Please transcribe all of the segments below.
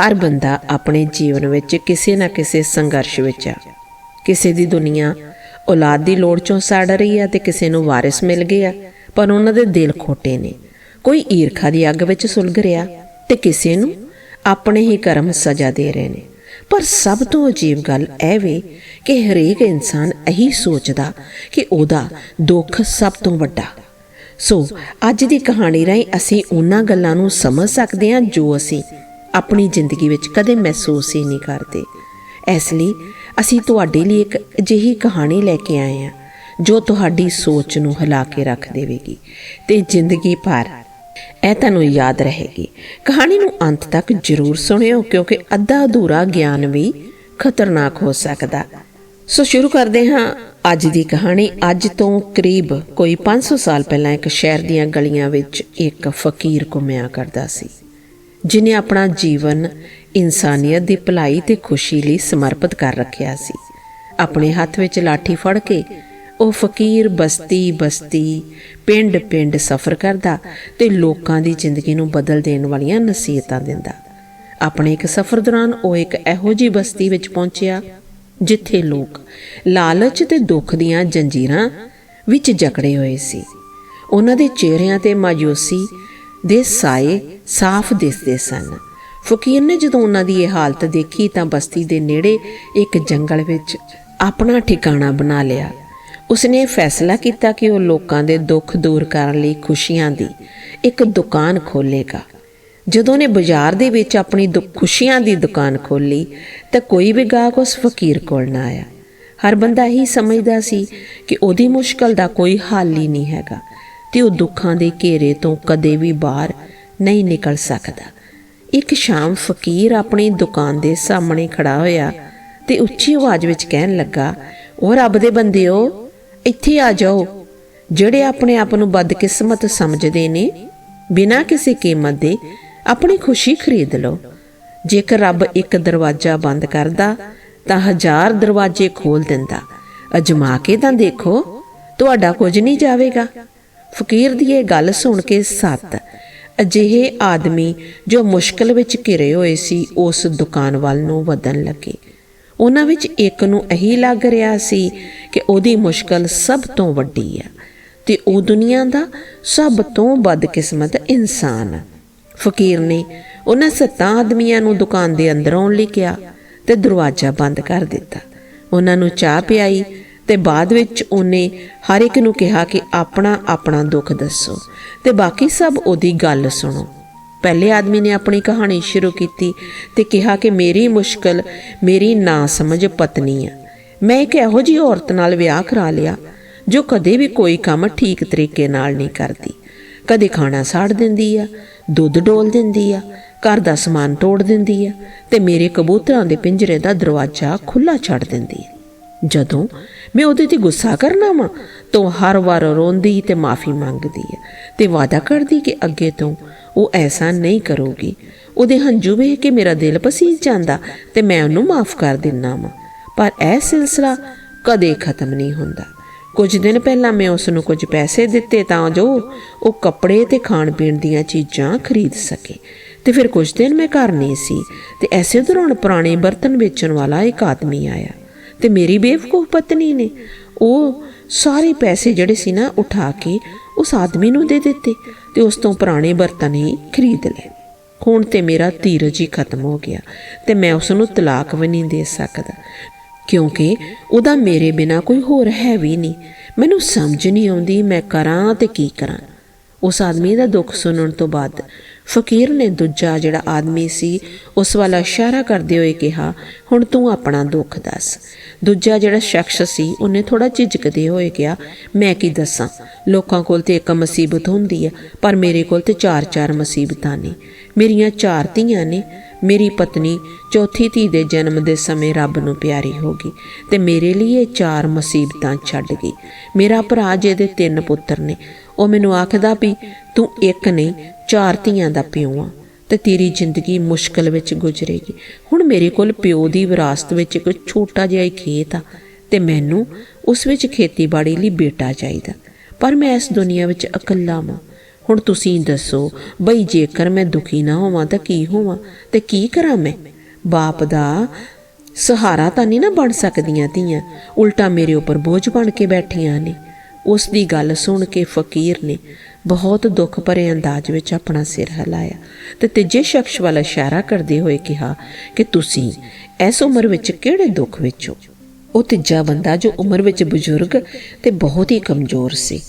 ਹਰ ਬੰਦਾ ਆਪਣੇ ਜੀਵਨ ਵਿੱਚ ਕਿਸੇ ਨਾ ਕਿਸੇ ਸੰਘਰਸ਼ ਵਿੱਚ ਆ। ਕਿਸੇ ਦੀ ਦੁਨੀਆ ਔਲਾਦ ਦੀ ਲੋੜ ਚੋਂ ਸੜ ਰਹੀ ਆ ਤੇ ਕਿਸੇ ਨੂੰ ਵਾਰਿਸ ਮਿਲ ਗਿਆ, ਪਰ ਉਹਨਾਂ ਦੇ ਦਿਲ ਖੋਟੇ ਨੇ। ਕੋਈ ਈਰਖਾ ਦੀ ਅੱਗ ਵਿੱਚ ਸੁਲਗ ਰਿਹਾ ਤੇ ਕਿਸੇ ਨੂੰ ਆਪਣੇ ਹੀ ਕਰਮ ਸਜ਼ਾ ਦੇ ਰਹੇ ਨੇ। ਪਰ ਸਭ ਤੋਂ ਅਜੀਬ ਗੱਲ ਇਹ ਵੇ ਕਿ ਹਰੇਕ ਇਨਸਾਨ ਇਹੀ ਸੋਚਦਾ ਕਿ ਉਹਦਾ ਦੁੱਖ ਸਭ ਤੋਂ ਵੱਡਾ। ਸੋ ਅੱਜ ਦੀ ਕਹਾਣੀ ਰਾਹੀਂ ਅਸੀਂ ਉਹਨਾਂ ਗੱਲਾਂ ਨੂੰ ਸਮਝ ਸਕਦੇ ਹਾਂ ਜੋ ਅਸੀਂ ਆਪਣੀ ਜ਼ਿੰਦਗੀ ਵਿੱਚ ਕਦੇ ਮਹਿਸੂਸ ਹੀ ਨਹੀਂ ਕਰਦੇ। ਇਸ ਲਈ ਅਸੀਂ ਤੁਹਾਡੇ ਲਈ ਇੱਕ ਅਜਿਹੀ ਕਹਾਣੀ ਲੈ ਕੇ ਆਏ ਹਾਂ, ਜੋ ਤੁਹਾਡੀ ਸੋਚ ਨੂੰ ਹਿਲਾ ਕੇ ਰੱਖ ਦੇਵੇਗੀ ਤੇ ਜ਼ਿੰਦਗੀ ਭਰ ਇਹ ਤੁਹਾਨੂੰ ਯਾਦ ਰਹੇਗੀ। ਕਹਾਣੀ ਨੂੰ ਅੰਤ ਤੱਕ ਜ਼ਰੂਰ ਸੁਣਿਓ, ਕਿਉਂਕਿ ਅੱਧਾ ਅਧੂਰਾ ਗਿਆਨ ਵੀ ਖਤਰਨਾਕ ਹੋ ਸਕਦਾ। ਸੋ ਸ਼ੁਰੂ ਕਰਦੇ ਹਾਂ ਅੱਜ ਦੀ ਕਹਾਣੀ। ਅੱਜ ਤੋਂ ਕਰੀਬ ਕੋਈ 500 ਸਾਲ ਪਹਿਲਾਂ ਇੱਕ ਸ਼ਹਿਰ ਦੀਆਂ ਗਲੀਆਂ ਵਿੱਚ ਇੱਕ ਫਕੀਰ ਘੁੰਮਿਆ ਕਰਦਾ ਸੀ। ਜਿਨੇ ਆਪਣਾ ਜੀਵਨ ਇਨਸਾਨੀਅਤ ਦੀ ਭਲਾਈ ਤੇ ਖੁਸ਼ੀ ਲਈ ਸਮਰਪਿਤ ਕਰ ਰੱਖਿਆ ਸੀ। ਆਪਣੇ ਹੱਥ ਵਿੱਚ ਲਾਠੀ ਫੜ ਕੇ ਉਹ ਫਕੀਰ ਬਸਤੀ ਬਸਤੀ, ਪਿੰਡ ਪਿੰਡ ਸਫ਼ਰ ਕਰਦਾ ਤੇ ਲੋਕਾਂ ਦੀ ਜ਼ਿੰਦਗੀ ਨੂੰ ਬਦਲ ਦੇਣ ਵਾਲੀਆਂ ਨਸੀਹਤਾਂ ਦਿੰਦਾ। ਆਪਣੇ ਇੱਕ ਸਫ਼ਰ ਦੌਰਾਨ ਉਹ ਇੱਕ ਇਹੋ ਜਿਹੀ ਬਸਤੀ ਵਿੱਚ ਪਹੁੰਚਿਆ, ਜਿੱਥੇ ਲੋਕ ਲਾਲਚ ਤੇ ਦੁੱਖ ਦੀਆਂ ਜੰਜੀਰਾਂ ਵਿੱਚ ਜਕੜੇ ਹੋਏ ਸੀ। ਉਹਨਾਂ ਦੇ ਚਿਹਰਿਆਂ ਤੇ ਮਾਯੂਸੀ ਦੇ ਸਾਏ ਸਾਫ਼ ਦਿਸਦੇ ਸਨ। ਫਕੀਰ ਨੇ ਜਦੋਂ ਉਹਨਾਂ ਦੀ ਇਹ ਹਾਲਤ ਦੇਖੀ ਤਾਂ ਬਸਤੀ ਦੇ ਨੇੜੇ ਇੱਕ ਜੰਗਲ ਵਿੱਚ ਆਪਣਾ ਠਿਕਾਣਾ ਬਣਾ ਲਿਆ। ਉਸਨੇ ਫੈਸਲਾ ਕੀਤਾ ਕਿ ਉਹ ਲੋਕਾਂ ਦੇ ਦੁੱਖ ਦੂਰ ਕਰਨ ਲਈ ਖੁਸ਼ੀਆਂ ਦੀ ਇੱਕ ਦੁਕਾਨ ਖੋਲੇਗਾ ਜਦੋਂ ਨੇ ਬਾਜ਼ਾਰ ਦੇ ਵਿੱਚ ਆਪਣੀ ਦੁੱਖ ਖੁਸ਼ੀਆਂ ਦੀ ਦੁਕਾਨ ਖੋਲੀ ਤਾਂ ਕੋਈ ਵੀ ਗਾਹਕ ਉਸ ਫਕੀਰ ਕੋਲ ਨਾ ਆਇਆ। ਹਰ ਬੰਦਾ ਹੀ ਸਮਝਦਾ ਸੀ ਕਿ ਉਹਦੀ ਮੁਸ਼ਕਲ ਦਾ ਕੋਈ ਹੱਲ ਹੀ ਨਹੀਂ ਹੈਗਾ। ਤੇ ਉਹ ਦੁੱਖਾਂ ਦੇ ਘੇਰੇ ਤੋਂ ਕਦੇ ਵੀ ਬਾਹਰ ਨਹੀਂ ਨਿਕਲ ਸਕਦਾ। ਇੱਕ ਸ਼ਾਮ ਫਕੀਰ ਆਪਣੀ ਦੁਕਾਨ ਦੇ ਸਾਹਮਣੇ ਖੜਾ ਹੋਇਆ ਤੇ ਉੱਚੀ ਆਵਾਜ਼ ਵਿੱਚ ਕਹਿਣ ਲੱਗਾ ਉਹ ਰੱਬ ਦੇ ਬੰਦਿਓ, ਇੱਥੇ ਆ ਜਾਓ। ਜਿਹੜੇ ਆਪਣੇ ਆਪ ਨੂੰ ਬਦਕਿਸਮਤ ਸਮਝਦੇ ਨੇ, ਬਿਨਾਂ ਕਿਸੇ ਕੀਮਤ ਦੇ ਆਪਣੀ ਖੁਸ਼ੀ ਖਰੀਦ ਲਓ। ਜੇਕਰ ਰੱਬ ਇੱਕ ਦਰਵਾਜ਼ਾ ਬੰਦ ਕਰਦਾ, ਤਾਂ ਹਜ਼ਾਰ ਦਰਵਾਜ਼ੇ ਖੋਲ ਦਿੰਦਾ। ਅਜਮਾ ਕੇ ਤਾਂ ਦੇਖੋ, ਤੁਹਾਡਾ ਕੁਝ ਨਹੀਂ ਜਾਵੇਗਾ। ਫਕੀਰ ਦੀ ਇਹ ਗੱਲ ਸੁਣ ਕੇ ਸੱਤ ਅਜਿਹੇ ਆਦਮੀ ਜੋ ਮੁਸ਼ਕਲ ਵਿੱਚ ਘਿਰੇ ਹੋਏ ਸੀ, ਉਸ ਦੁਕਾਨ ਵੱਲ ਨੂੰ ਵਧਣ ਲੱਗੇ। ਉਹਨਾਂ ਵਿੱਚ ਇੱਕ ਨੂੰ ਇਹੀ ਲੱਗ ਰਿਹਾ ਸੀ ਕਿ ਉਹਦੀ ਮੁਸ਼ਕਲ ਸਭ ਤੋਂ ਵੱਡੀ ਆ ਤੇ ਉਹ ਦੁਨੀਆ ਦਾ ਸਭ ਤੋਂ ਬਦਕਿਸਮਤ ਇਨਸਾਨ ਆ। ਫਕੀਰ ਨੇ ਉਹਨਾਂ ਸੱਤਾਂ ਆਦਮੀਆਂ ਨੂੰ ਦੁਕਾਨ ਦੇ ਅੰਦਰ ਆਉਣ ਲਈ ਕਿਹਾ ਤੇ ਦਰਵਾਜ਼ਾ ਬੰਦ ਕਰ ਦਿੱਤਾ। ਉਹਨਾਂ ਨੂੰ ਚਾਹ ਪਿਆਈ ਤੇ ਬਾਅਦ ਵਿੱਚ ਉਹਨੇ ਹਰ ਇੱਕ ਨੂੰ ਕਿਹਾ ਕਿ ਆਪਣਾ ਆਪਣਾ ਦੁੱਖ ਦੱਸੋ। ਤੇ ਬਾਕੀ ਸਭ ਉਹਦੀ ਗੱਲ ਸੁਣੋ। ਪਹਿਲੇ ਆਦਮੀ ਨੇ ਆਪਣੀ ਕਹਾਣੀ ਸ਼ੁਰੂ ਕੀਤੀ ਤੇ ਕਿਹਾ ਕਿ ਮੇਰੀ ਮੁਸ਼ਕਲ, ਮੇਰੀ ਨਾ ਸਮਝ ਪਤਨੀ ਆ। ਮੈਂ ਇੱਕ ਇਹੋ ਜਿਹੀ ਔਰਤ ਨਾਲ ਵਿਆਹ ਕਰਾ ਲਿਆ, ਜੋ ਕਦੇ ਵੀ ਕੋਈ ਕੰਮ ਠੀਕ ਤਰੀਕੇ ਨਾਲ ਨਹੀਂ ਕਰਦੀ। ਕਦੇ ਖਾਣਾ ਸਾੜ ਦਿੰਦੀ ਆ, ਦੁੱਧ ਡੋਲ ਦਿੰਦੀ ਆ, ਘਰ ਦਾ ਸਮਾਨ ਤੋੜ ਦਿੰਦੀ ਆ ਤੇ ਮੇਰੇ ਕਬੂਤਰਾਂ ਦੇ ਪਿੰਜਰੇ ਦਾ ਦਰਵਾਜ਼ਾ ਖੁੱਲਾ ਛੱਡ ਦਿੰਦੀ ਆ। ਜਦੋਂ ਮੈਂ ਉਹਦੇ ਤੇ ਗੁੱਸਾ ਕਰਨਾ ਵਾਂ, ਤਾਂ ਹਰ ਵਾਰ ਰੋਂਦੀ ਤੇ ਮਾਫੀ ਮੰਗਦੀ ਹੈ ਤੇ ਵਾਅਦਾ ਕਰਦੀ ਕਿ ਅੱਗੇ ਤੋਂ ਉਹ ਐਸਾ ਨਹੀਂ ਕਰੂਗੀ। ਉਹਦੇ ਹੰਝੂ ਵੇਖ ਕੇ ਮੇਰਾ ਦਿਲ ਪਸੀਜ ਜਾਂਦਾ ਤੇ ਮੈਂ ਉਹਨੂੰ ਮਾਫ ਕਰ ਦਿੰਨਾ ਵਾਂ। ਪਰ ਇਹ ਸਿਲਸਿਲਾ ਕਦੇ ਖਤਮ ਨਹੀਂ ਹੁੰਦਾ। ਕੁਝ ਦਿਨ ਪਹਿਲਾਂ ਮੈਂ ਉਸ ਨੂੰ ਕੁਝ ਪੈਸੇ ਦਿੱਤੇ ਤਾਂ ਜੋ ਉਹ ਕੱਪੜੇ ਤੇ ਖਾਣ ਪੀਣ ਦੀਆਂ ਚੀਜ਼ਾਂ ਖਰੀਦ ਸਕੇ। ਤੇ ਫਿਰ ਕੁਝ ਦਿਨ ਮੈਂ ਘਰ ਨਹੀਂ ਸੀ ਤੇ ਐਸੇ ਦੌਰਾਨ ਪੁਰਾਣੇ ਬਰਤਨ ਵੇਚਣ ਵਾਲਾ ਇੱਕ ਆਦਮੀ ਆਇਆ। ਤੇ ਮੇਰੀ ਬੇਵਕੂਫ ਪਤਨੀ ਨੇ। ਉਹ ਸਾਰੇ ਪੈਸੇ ਜਿਹੜੇ ਸੀ ਨਾ ਉਠਾ ਕੇ ਉਸ ਆਦਮੀ ਨੂੰ ਦੇ ਦਿੱਤੇ ਤੇ ਉਸ ਤੋਂ ਪੁਰਾਣੇ ਬਰਤਨ ਹੀ ਖਰੀਦ ਲਏ। ਹੁਣ ਤੇ ਮੇਰਾ ਧੀਰਜ ਹੀ ਖਤਮ ਹੋ ਗਿਆ ਤੇ ਮੈਂ ਉਸ ਨੂੰ ਤਲਾਕ ਵੀ ਨਹੀਂ ਦੇ ਸਕਦਾ, ਕਿਉਂਕਿ ਉਹਦਾ ਮੇਰੇ ਬਿਨਾ ਕੋਈ ਹੋਰ ਹੈ ਵੀ ਨਹੀਂ। ਮੈਨੂੰ ਸਮਝ ਨਹੀਂ ਆਉਂਦੀ ਮੈਂ ਕਰਾਂ ਤੇ ਕੀ ਕਰਾਂ। ਉਸ ਆਦਮੀ ਦਾ ਦੁੱਖ ਸੁਣਨ ਤੋਂ ਬਾਅਦ ਫਕੀਰ ਨੇ ਦੂਜਾ ਜਿਹੜਾ ਆਦਮੀ ਸੀ, ਉਸ ਵੱਲ ਇਸ਼ਾਰਾ ਕਰਦੇ ਹੋਏ ਕਿਹਾ, ਹੁਣ ਤੂੰ ਆਪਣਾ ਦੁੱਖ ਦੱਸ। ਦੂਜਾ ਜਿਹੜਾ ਸ਼ਖਸ ਸੀ, ਉਹਨੇ ਥੋੜਾ ਝਿਜਕਦੇ ਹੋਏ ਕਿਹਾ, ਮੈਂ ਕੀ ਦੱਸਾਂ? ਲੋਕਾਂ ਕੋਲ ਤੇ ਇੱਕ ਮੁਸੀਬਤ ਹੁੰਦੀ ਹੈ ਪਰ ਮੇਰੇ ਕੋਲ ਤੇ ਚਾਰ ਚਾਰ ਮੁਸੀਬਤਾਂ ਨੇ। ਮੇਰੀਆਂ ਚਾਰ ਧੀਆਂ ਨੇ, ਮੇਰੀ ਪਤਨੀ ਚੌਥੀ ਧੀ ਦੇ ਜਨਮ ਦੇ ਸਮੇਂ ਰੱਬ ਨੂੰ ਪਿਆਰੀ ਹੋ ਗਈ ਤੇ ਮੇਰੇ ਲਈ ਇਹ ਚਾਰ ਮੁਸੀਬਤਾਂ ਛੱਡ ਗਈ। ਮੇਰਾ ਭਰਾ ਜਿਹਦੇ ਤਿੰਨ ਪੁੱਤਰ ਨੇ, ਉਹ ਮੈਨੂੰ ਆਖਦਾ ਵੀ, ਤੂੰ ਇੱਕ ਨਹੀਂ ਚਾਰ ਧੀਆਂ ਦਾ ਪਿਓ ਆ ਤੇ ਤੇਰੀ ਜ਼ਿੰਦਗੀ ਮੁਸ਼ਕਲ ਵਿੱਚ ਗੁਜ਼ਰੇਗੀ। ਹੁਣ ਮੇਰੇ ਕੋਲ ਪਿਓ ਦੀ ਵਿਰਾਸਤ ਵਿੱਚ ਇੱਕ ਛੋਟਾ ਜਿਹਾ ਹੀ ਖੇਤ ਆ ਤੇ ਮੈਨੂੰ ਉਸ ਵਿੱਚ ਖੇਤੀਬਾੜੀ ਲਈ ਬੇਟਾ ਚਾਹੀਦਾ। ਪਰ ਮੈਂ ਇਸ ਦੁਨੀਆ ਵਿੱਚ ਇਕੱਲਾ ਵਾਂ। ਹੁਣ ਤੁਸੀਂ ਦੱਸੋ, ਬਈ ਜੇਕਰ ਮੈਂ ਦੁਖੀ ਨਾ ਹੋਵਾਂ ਤਾਂ ਕੀ ਹੋਵਾਂ ਤੇ ਕੀ ਕਰਾਂ ਮੈਂ? ਬਾਪ ਦਾ ਸਹਾਰਾ ਤਾਂ ਨਹੀਂ ਨਾ ਬਣ ਸਕਦੀਆਂ ਧੀਆਂ। ਉਲਟਾ ਮੇਰੇ ਉੱਪਰ ਬੋਝ ਬਣ ਕੇ ਬੈਠੀਆਂ ਨੇ। ਉਸ ਦੀ ਗੱਲ ਸੁਣ ਕੇ ਫਕੀਰ ਨੇ ਬਹੁਤ ਦੁੱਖ ਭਰੇ ਅੰਦਾਜ਼ ਵਿੱਚ ਆਪਣਾ ਸਿਰ ਹਿਲਾਇਆ ਤੇ ਤੀਜੇ ਸ਼ਖਸ ਵੱਲ ਇਸ਼ਾਰਾ ਕਰਦੇ ਹੋਏ ਕਿਹਾ ਕਿ ਤੁਸੀਂ ਇਸ ਉਮਰ ਵਿੱਚ ਕਿਹੜੇ ਦੁੱਖ ਵਿੱਚ ਹੋ ਉਹ ਤੀਜਾ ਬੰਦਾ ਜੋ ਉਮਰ ਵਿੱਚ ਬਜ਼ੁਰਗ ਤੇ ਬਹੁਤ ਹੀ ਕਮਜ਼ੋਰ ਸੀ,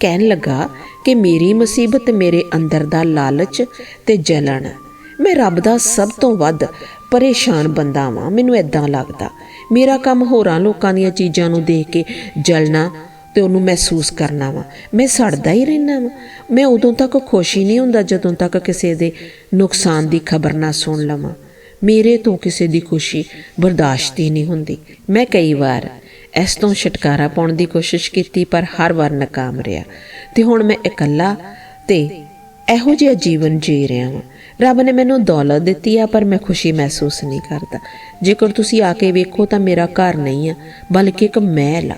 ਕਹਿਣ ਲੱਗਾ ਕਿ ਮੇਰੀ ਮੁਸੀਬਤ ਮੇਰੇ ਅੰਦਰ ਦਾ ਲਾਲਚ ਤੇ ਜਲਣ ਹੈ। ਮੈਂ ਰੱਬ ਦਾ ਸਭ ਤੋਂ ਵੱਧ ਪਰੇਸ਼ਾਨ ਬੰਦਾ ਵਾਂ, ਮੈਨੂੰ ਐਦਾਂ ਲੱਗਦਾ ਮੇਰਾ ਕੰਮ ਹੋਰਾਂ ਲੋਕਾਂ ਦੀਆਂ ਚੀਜ਼ਾਂ ਨੂੰ ਦੇਖ ਕੇ ਜਲਣਾ ਤੇ ਉਹਨੂੰ ਮਹਿਸੂਸ ਕਰਨਾ ਵਾ। ਮੈਂ ਸੜਦਾ ਹੀ ਰਹਿਣਾ ਵਾ। ਮੈਂ ਉਦੋਂ ਤੱਕ ਖੁਸ਼ ਹੀ ਨਹੀਂ ਹੁੰਦਾ, ਜਦੋਂ ਤੱਕ ਕਿਸੇ ਦੇ ਨੁਕਸਾਨ ਦੀ ਖਬਰ ਨਾ ਸੁਣ ਲਵਾਂ। ਮੇਰੇ ਤੋਂ ਕਿਸੇ ਦੀ ਖੁਸ਼ੀ ਬਰਦਾਸ਼ਤ ਹੀ ਨਹੀਂ ਹੁੰਦੀ। ਮੈਂ ਕਈ ਵਾਰ ਇਸ ਤੋਂ ਛੁਟਕਾਰਾ ਪਾਉਣ ਦੀ ਕੋਸ਼ਿਸ਼ ਕੀਤੀ, ਪਰ ਹਰ ਵਾਰ ਨਾਕਾਮ ਰਿਹਾ। ਤੇ ਹੁਣ ਮੈਂ ਇਕੱਲਾ ਤੇ ਇਹੋ ਜਿਹਾ ਜੀਵਨ ਜੀ ਰਿਹਾ ਹਾਂ ਰੱਬ ਨੇ ਮੈਨੂੰ ਦੌਲਤ ਦਿੱਤੀ ਆ, ਪਰ ਮੈਂ ਖੁਸ਼ੀ ਮਹਿਸੂਸ ਨਹੀਂ ਕਰਦਾ। ਜੇਕਰ ਤੁਸੀਂ ਆ ਕੇ ਵੇਖੋ ਤਾਂ ਮੇਰਾ ਘਰ ਨਹੀਂ ਆ, ਬਲਕਿ ਇੱਕ ਮਹਿਲ ਆ।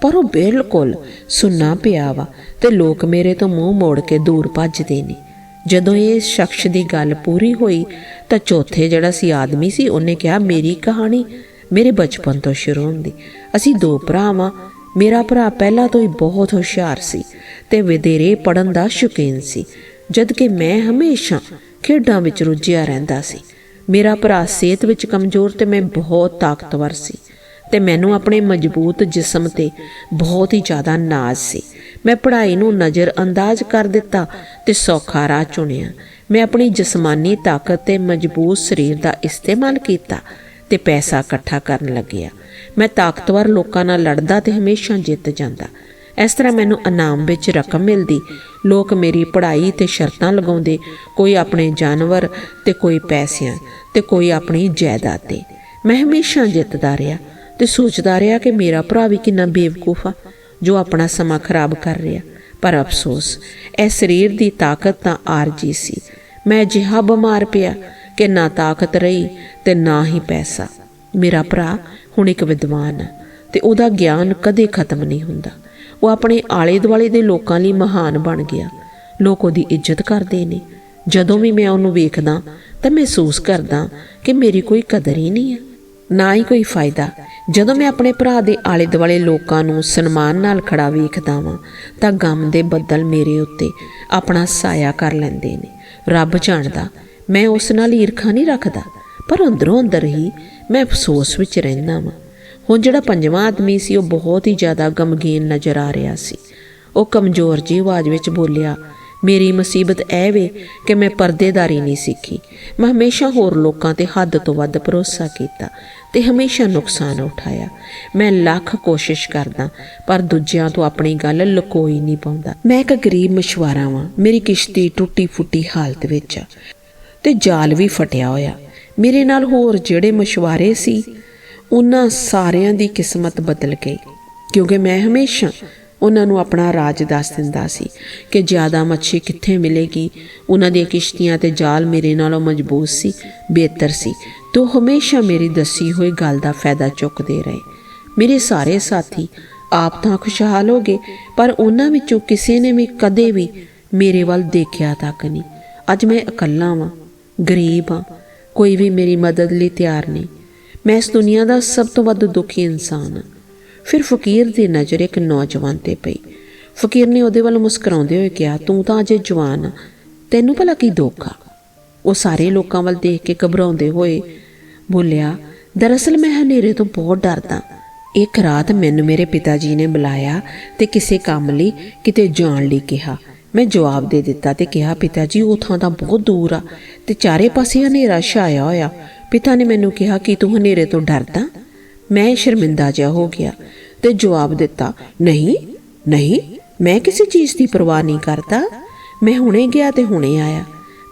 ਪਰ ਉਹ ਬਿਲਕੁਲ ਸੁੰਨਾ ਪਿਆ ਵਾ ਤੇ ਲੋਕ ਮੇਰੇ ਤੋਂ ਮੂੰਹ ਮੋੜ ਕੇ ਦੂਰ ਭੱਜਦੇ ਨੇ। ਜਦੋਂ ਇਹ ਸ਼ਖਸ ਦੀ ਗੱਲ ਪੂਰੀ ਹੋਈ ਤਾਂ ਚੌਥੇ ਜਿਹੜਾ ਸੀ ਆਦਮੀ ਸੀ, ਉਹਨੇ ਕਿਹਾ, ਮੇਰੀ ਕਹਾਣੀ ਮੇਰੇ ਬਚਪਨ ਤੋਂ ਸ਼ੁਰੂ ਹੁੰਦੀ। ਅਸੀਂ ਦੋ ਭਰਾ ਵਾਂ। ਮੇਰਾ ਭਰਾ ਪਹਿਲਾਂ ਤੋਂ ਹੀ ਬਹੁਤ ਹੁਸ਼ਿਆਰ ਸੀ ਤੇ ਵਧੇਰੇ ਪੜਨ ਦਾ ਸ਼ੌਕੀਨ ਸੀ। ਜਦ ਕਿ ਮੈਂ ਹਮੇਸ਼ਾ ਖੇਡਾਂ ਵਿੱਚ ਰੁੱਝਿਆ ਰਹਿੰਦਾ ਸੀ। ਮੇਰਾ ਭਰਾ ਸਿਹਤ ਵਿੱਚ ਕਮਜ਼ੋਰ ਤੇ ਮੈਂ ਬਹੁਤ ਤਾਕਤਵਰ ਸੀ। ਤੇ ਮੈਨੂੰ ਆਪਣੇ ਮਜ਼ਬੂਤ ਜਿਸਮ ਤੇ ਬਹੁਤ ਹੀ ਜ਼ਿਆਦਾ ਨਾਜ਼ ਸੀ। ਮੈਂ ਪੜ੍ਹਾਈ ਨੂੰ ਨਜ਼ਰ ਅੰਦਾਜ਼ ਕਰ ਦਿੱਤਾ ਤੇ ਸੌਖਾ ਰਾਹ ਚੁਣਿਆ। ਮੈਂ ਆਪਣੀ ਜਿਸਮਾਨੀ ਤਾਕਤ ਤੇ ਮਜ਼ਬੂਤ ਸਰੀਰ ਦਾ ਇਸਤੇਮਾਲ ਕੀਤਾ ਤੇ ਪੈਸਾ ਇਕੱਠਾ ਕਰਨ ਲੱਗਿਆ। ਮੈਂ ਤਾਕਤਵਰ ਲੋਕਾਂ ਨਾਲ ਲੜਦਾ ਤੇ ਹਮੇਸ਼ਾ ਜਿੱਤ ਜਾਂਦਾ। ਇਸ ਤਰ੍ਹਾਂ ਮੈਨੂੰ ਇਨਾਮ ਵਿੱਚ ਰਕਮ ਮਿਲਦੀ। ਲੋਕ ਮੇਰੀ ਪੜ੍ਹਾਈ ਤੇ ਸ਼ਰਤਾਂ ਲਗਾਉਂਦੇ, ਕੋਈ ਆਪਣੇ ਜਾਨਵਰ ਤੇ ਕੋਈ ਪੈਸਿਆਂ ਤੇ ਕੋਈ ਆਪਣੀ ਜਾਇਦਾਦ ਤੇ। ਮੈਂ ਹਮੇਸ਼ਾ ਜਿੱਤਦਾ ਰਿਹਾ। ਤੇ ਸੋਚਦਾ ਰਿਹਾ ਕਿ ਮੇਰਾ ਭਰਾ ਵੀ ਕਿੰਨਾ ਬੇਵਕੂਫ ਆ, ਜੋ ਆਪਣਾ ਸਮਾਂ ਖਰਾਬ ਕਰ ਰਿਹਾ। ਪਰ ਅਫਸੋਸ, ਇਹ ਸਰੀਰ ਦੀ ਤਾਕਤ ਤਾਂ ਆਰਜੀ ਸੀ। ਮੈਂ ਜਿਹਾ ਬਿਮਾਰ ਪਿਆ ਕਿ ਨਾ ਤਾਕਤ ਰਹੀ ਤੇ ਨਾ ਹੀ ਪੈਸਾ। ਮੇਰਾ ਭਰਾ ਹੁਣ ਇੱਕ ਵਿਦਵਾਨ ਹੈ ਤੇ ਉਹਦਾ ਗਿਆਨ ਕਦੇ ਖਤਮ ਨਹੀਂ ਹੁੰਦਾ। ਉਹ ਆਪਣੇ ਆਲੇ ਦੁਆਲੇ ਦੇ ਲੋਕਾਂ ਲਈ ਮਹਾਨ ਬਣ ਗਿਆ। ਲੋਕ ਉਹਦੀ ਇੱਜ਼ਤ ਕਰਦੇ ਨੇ। ਜਦੋਂ ਵੀ ਮੈਂ ਉਹਨੂੰ ਵੇਖਦਾ ਤਾਂ ਮਹਿਸੂਸ ਕਰਦਾ ਕਿ ਮੇਰੀ ਕੋਈ ਕਦਰ ਹੀ ਨਹੀਂ ਹੈ, ਨਾ ਹੀ ਕੋਈ ਫਾਇਦਾ। ਜਦੋਂ ਮੈਂ ਆਪਣੇ ਭਰਾ ਦੇ ਆਲੇ ਦੁਆਲੇ ਲੋਕਾਂ ਨੂੰ ਸਨਮਾਨ ਨਾਲ ਖੜਾ ਵੇਖਦਾ ਵਾਂ, ਤਾਂ ਗਮ ਦੇ ਬੱਦਲ ਮੇਰੇ ਉੱਤੇ ਆਪਣਾ ਸਾਇਆ ਕਰ ਲੈਂਦੇ ਨੇ। ਰੱਬ ਜਾਣਦਾ, ਮੈਂ ਉਸ ਨਾਲ ਈਰਖਾ ਨਹੀਂ ਰੱਖਦਾ, ਪਰ ਅੰਦਰੋਂ ਅੰਦਰ ਹੀ ਮੈਂ ਅਫਸੋਸ ਵਿੱਚ ਰਹਿੰਦਾ ਵਾਂ। ਹੁਣ ਜਿਹੜਾ ਪੰਜਵਾਂ ਆਦਮੀ ਸੀ, ਉਹ ਬਹੁਤ ਹੀ ਜ਼ਿਆਦਾ ਗਮਗੀਨ ਨਜ਼ਰ ਆ ਰਿਹਾ ਸੀ। ਉਹ ਕਮਜ਼ੋਰ ਜਿਹੀ ਆਵਾਜ਼ ਵਿੱਚ ਬੋਲਿਆ ਮੇਰੀ ਮੁਸੀਬਤ ਇਹ ਵੇ ਕਿ ਮੈਂ ਪਰਦੇਦਾਰੀ ਨਹੀਂ ਸਿੱਖੀ। ਮੈਂ ਹਮੇਸ਼ਾ ਹੋਰ ਲੋਕਾਂ ਤੇ ਹੱਦ ਤੋਂ ਵੱਧ ਭਰੋਸਾ ਕੀਤਾ ਤੇ ਹਮੇਸ਼ਾ ਨੁਕਸਾਨ ਉਠਾਇਆ। ਮੈਂ ਲੱਖ ਕੋਸ਼ਿਸ਼ ਕਰਦਾ, ਪਰ ਦੂਜਿਆਂ ਤੋਂ ਆਪਣੀ ਗੱਲ ਲੁਕੋਈ ਨਹੀਂ ਪਾਉਂਦਾ। ਮੈਂ ਇੱਕ ਗਰੀਬ ਮਸ਼ਵਾਰਾ ਵਾਂ, ਮੇਰੀ ਕਿਸ਼ਤੀ ਟੁੱਟੀ ਫੁੱਟੀ ਹਾਲਤ ਵਿੱਚ ਆ ਤੇ ਜਾਲ ਵੀ ਫਟਿਆ ਹੋਇਆ। ਮੇਰੇ ਨਾਲ ਹੋਰ ਜਿਹੜੇ ਮਸ਼ਵਾਰੇ ਸੀ, ਉਹਨਾਂ ਸਾਰਿਆਂ ਦੀ ਕਿਸਮਤ ਬਦਲ ਗਈ, ਕਿਉਂਕਿ ਮੈਂ ਹਮੇਸ਼ਾ ਉਹਨਾਂ ਨੂੰ ਆਪਣਾ ਰਾਜ ਦੱਸ ਦਿੰਦਾ ਸੀ ਕਿ ਜ਼ਿਆਦਾ ਮੱਛੀ ਕਿੱਥੇ ਮਿਲੇਗੀ। ਉਹਨਾਂ ਦੀਆਂ ਕਿਸ਼ਤੀਆਂ ਤੇ ਜਾਲ ਮੇਰੇ ਨਾਲੋਂ ਮਜ਼ਬੂਤ ਸੀ, ਬਿਹਤਰ ਸੀ। ਤੇ ਹਮੇਸ਼ਾ ਮੇਰੀ ਦੱਸੀ ਹੋਈ ਗੱਲ ਦਾ ਫਾਇਦਾ ਚੁੱਕਦੇ ਰਹੇ। ਮੇਰੇ ਸਾਰੇ ਸਾਥੀ, ਆਪ ਤਾਂ ਖੁਸ਼ਹਾਲ ਹੋ ਗਏ, ਪਰ ਉਹਨਾਂ ਵਿੱਚੋਂ ਕਿਸੇ ਨੇ ਵੀ ਕਦੇ ਵੀ ਮੇਰੇ ਵੱਲ ਦੇਖਿਆ ਤੱਕ ਨਹੀਂ। ਅੱਜ ਮੈਂ ਇਕੱਲਾ ਵਾਂ, ਗਰੀਬ ਹਾਂ, ਕੋਈ ਵੀ ਮੇਰੀ ਮਦਦ ਲਈ ਤਿਆਰ ਨਹੀਂ। ਮੈਂ ਇਸ ਦੁਨੀਆ ਦਾ ਸਭ ਤੋਂ ਵੱਧ ਦੁਖੀ ਇਨਸਾਨ ਹਾਂ। ਫਿਰ ਫਕੀਰ ਦੀ ਨਜ਼ਰ ਇੱਕ ਨੌਜਵਾਨ ਤੇ ਪਈ। ਫਕੀਰ ਨੇ ਉਹਦੇ ਵੱਲ ਮੁਸਕਰਾਉਂਦੇ ਹੋਏ ਕਿਹਾ, ਤੂੰ ਤਾਂ ਅਜੇ ਜਵਾਨ ਆ, ਤੈਨੂੰ ਭਲਾ ਕੀ ਦੁੱਖ ਆ? ਉਹ ਸਾਰੇ ਲੋਕਾਂ ਵੱਲ ਦੇਖ ਕੇ ਘਬਰਾਉਂਦੇ ਹੋਏ ਬੋਲਿਆ, ਦਰਅਸਲ ਮੈਂ ਹਨੇਰੇ ਤੋਂ ਬਹੁਤ ਡਰਦਾ। ਇੱਕ ਰਾਤ ਮੈਨੂੰ ਮੇਰੇ ਪਿਤਾ ਜੀ ਨੇ ਬੁਲਾਇਆ ਤੇ ਕਿਸੇ ਕੰਮ ਲਈ ਕਿਤੇ ਜਾਣ ਲਈ ਕਿਹਾ। ਮੈਂ ਜਵਾਬ ਦੇ ਦਿੱਤਾ ਤੇ ਕਿਹਾ, ਪਿਤਾ ਜੀ, ਉਹ ਥਾਂ ਤਾਂ ਬਹੁਤ ਦੂਰ ਆ ਤੇ ਚਾਰੇ ਪਾਸੇ ਹਨੇਰਾ ਛਾਇਆ ਹੋਇਆ। ਪਿਤਾ ਨੇ ਮੈਨੂੰ ਕਿਹਾ, ਕਿ ਤੂੰ ਹਨੇਰੇ ਤੋਂ ਡਰਦਾ ਮੈਂ ਸ਼ਰਮਿੰਦਾ ਜਿਹਾ ਹੋ ਗਿਆ ਤੇ ਜਵਾਬ ਦਿੱਤਾ, ਨਹੀਂ ਨਹੀਂ, ਮੈਂ ਕਿਸੇ ਚੀਜ਼ ਦੀ ਪਰਵਾਹ ਨਹੀਂ ਕਰਦਾ। ਮੈਂ ਹੁਣੇ ਗਿਆ ਤੇ ਹੁਣੇ ਆਇਆ।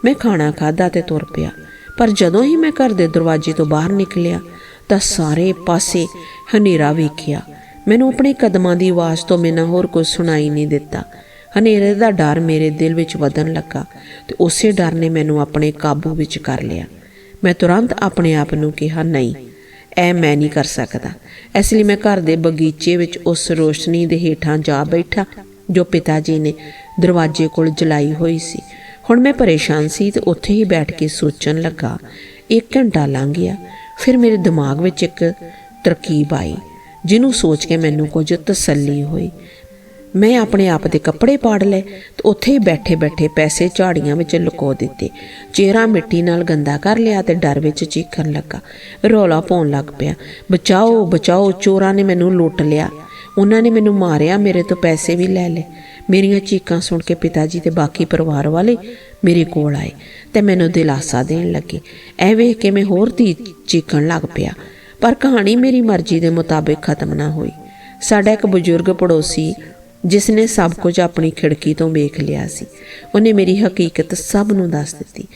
ਮੈਂ ਖਾਣਾ ਖਾਦਾ ਤੇ ਤੁਰ ਪਿਆ। ਪਰ ਜਦੋਂ ਹੀ ਮੈਂ ਘਰ ਦੇ ਦਰਵਾਜ਼ੇ ਤੋਂ ਬਾਹਰ ਨਿਕਲਿਆ ਤਾਂ ਸਾਰੇ ਪਾਸੇ ਹਨੇਰਾ ਵੇਖਿਆ। ਮੈਨੂੰ ਆਪਣੇ ਕਦਮਾਂ ਦੀ ਆਵਾਜ਼ ਤੋਂ ਬਿਨਾਂ ਹੋਰ ਕੁਝ ਸੁਣਾਈ ਨਹੀਂ ਦਿੱਤਾ। ਹਨੇਰੇ ਦਾ ਡਰ ਮੇਰੇ ਦਿਲ ਵਿੱਚ ਵਧਣ ਲੱਗਾ ਤੇ ਉਸੇ ਡਰ ਨੇ ਮੈਨੂੰ ਆਪਣੇ ਕਾਬੂ ਵਿੱਚ ਕਰ ਲਿਆ। ਮੈਂ ਤੁਰੰਤ ਆਪਣੇ ਆਪ ਨੂੰ ਕਿਹਾ, ਨਹੀਂ ਐ ਮੈਂ ਨਹੀਂ ਕਰ ਸਕਦਾ। ਇਸ ਲਈ ਮੈਂ ਘਰ ਦੇ ਬਗੀਚੇ ਵਿੱਚ ਉਸ ਰੋਸ਼ਨੀ ਦੇ ਹੇਠਾਂ ਜਾ ਬੈਠਾ, ਜੋ ਪਿਤਾ ਜੀ ਨੇ ਦਰਵਾਜ਼ੇ ਕੋਲ ਜਲਾਈ ਹੋਈ ਸੀ। ਹੁਣ ਮੈਂ ਪਰੇਸ਼ਾਨ ਸੀ ਤੇ ਉੱਥੇ ਹੀ ਬੈਠ ਕੇ ਸੋਚਣ ਲੱਗਾ। ਇੱਕ ਘੰਟਾ ਲੰਘ ਗਿਆ। ਫਿਰ ਮੇਰੇ ਦਿਮਾਗ ਵਿੱਚ ਇੱਕ ਤਰਕੀਬ ਆਈ, ਜਿਹਨੂੰ ਸੋਚ ਕੇ ਮੈਨੂੰ ਕੁਝ ਤਸੱਲੀ ਹੋਈ। ਮੈਂ ਆਪਣੇ ਆਪ ਦੇ ਕੱਪੜੇ ਪਾੜ ਲਏ ਤੇ ਉੱਥੇ ਹੀ ਬੈਠੇ ਬੈਠੇ ਪੈਸੇ ਝਾੜੀਆਂ ਵਿੱਚ ਲੁਕੋ ਦਿੱਤੇ। ਚਿਹਰਾ ਮਿੱਟੀ ਨਾਲ ਗੰਦਾ ਕਰ ਲਿਆ ਤੇ ਡਰ ਵਿੱਚ ਚੀਖਣ ਲੱਗਾ। ਰੌਲਾ ਪਾਉਣ ਲੱਗ ਪਿਆ। ਬਚਾਓ ਬਚਾਓ, ਚੋਰਾਂ ਨੇ ਮੈਨੂੰ ਲੁੱਟ ਲਿਆ। ਉਹਨਾਂ ਨੇ ਮੈਨੂੰ ਮਾਰਿਆ, ਮੇਰੇ ਤੋਂ ਪੈਸੇ ਵੀ ਲੈ ਲਏ। ਮੇਰੀਆਂ ਚੀਕਾਂ ਸੁਣ ਕੇ ਪਿਤਾ ਜੀ ਤੇ ਬਾਕੀ ਪਰਿਵਾਰ ਵਾਲੇ ਮੇਰੇ ਕੋਲ ਆਏ ਤੇ ਮੈਨੂੰ ਦਿਲਾਸਾ ਦੇਣ ਲੱਗੇ। ਐ ਵੇਖ ਕੇ ਮੈਂ ਹੋਰ ਦੀ ਚੀਕਣ ਲੱਗ ਪਿਆ। ਪਰ ਕਹਾਣੀ ਮੇਰੀ ਮਰਜ਼ੀ ਦੇ ਮੁਤਾਬਿਕ ਖਤਮ ਨਾ ਹੋਈ। ਸਾਡਾ ਇੱਕ ਬਜ਼ੁਰਗ ਪੜੋਸੀ ਜਿਸ ਨੇ ਸਭ ਕੁਝ ਆਪਣੀ ਖਿੜਕੀ ਤੋਂ ਵੇਖ ਲਿਆ ਸੀ। ਉਹਨੇ ਮੇਰੀ ਹਕੀਕਤ ਸਭ ਨੂੰ ਦੱਸ ਦਿੱਤੀ।